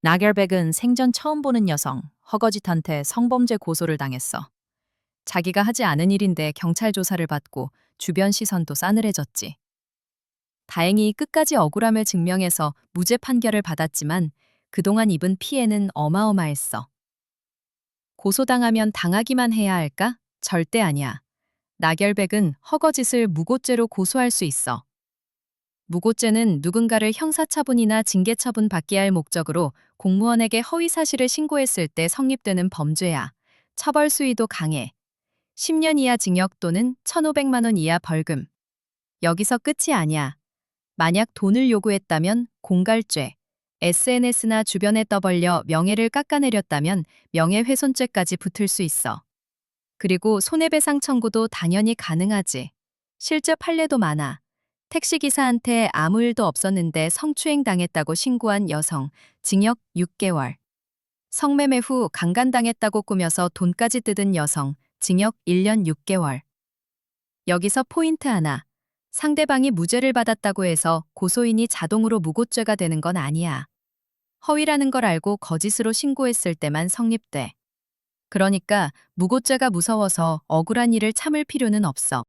나결백은 생전 처음 보는 여성, 허거짓한테 성범죄 고소를 당했어. 자기가 하지 않은 일인데 경찰 조사를 받고 주변 시선도 싸늘해졌지. 다행히 끝까지 억울함을 증명해서 무죄 판결을 받았지만 그동안 입은 피해는 어마어마했어. 고소당하면 당하기만 해야 할까? 절대 아니야. 나결백은 허거짓을 무고죄로 고소할 수 있어. 무고죄는 누군가를 형사처분이나 징계처분 받게 할 목적으로 공무원에게 허위 사실을 신고했을 때 성립되는 범죄야. 처벌 수위도 강해. 10년 이하 징역 또는 1,500만 원 이하 벌금. 여기서 끝이 아니야. 만약 돈을 요구했다면 공갈죄, SNS나 주변에 떠벌려 명예를 깎아내렸다면 명예훼손죄까지 붙을 수 있어. 그리고 손해배상 청구도 당연히 가능하지. 실제 판례도 많아. 택시기사한테 아무 일도 없었는데 성추행 당했다고 신고한 여성, 징역 6개월. 성매매 후 강간당했다고 꾸며서 돈까지 뜯은 여성, 징역 1년 6개월. 여기서 포인트 하나. 상대방이 무죄를 받았다고 해서 고소인이 자동으로 무고죄가 되는 건 아니야. 허위라는 걸 알고 거짓으로 신고했을 때만 성립돼. 그러니까 무고죄가 무서워서 억울한 일을 참을 필요는 없어.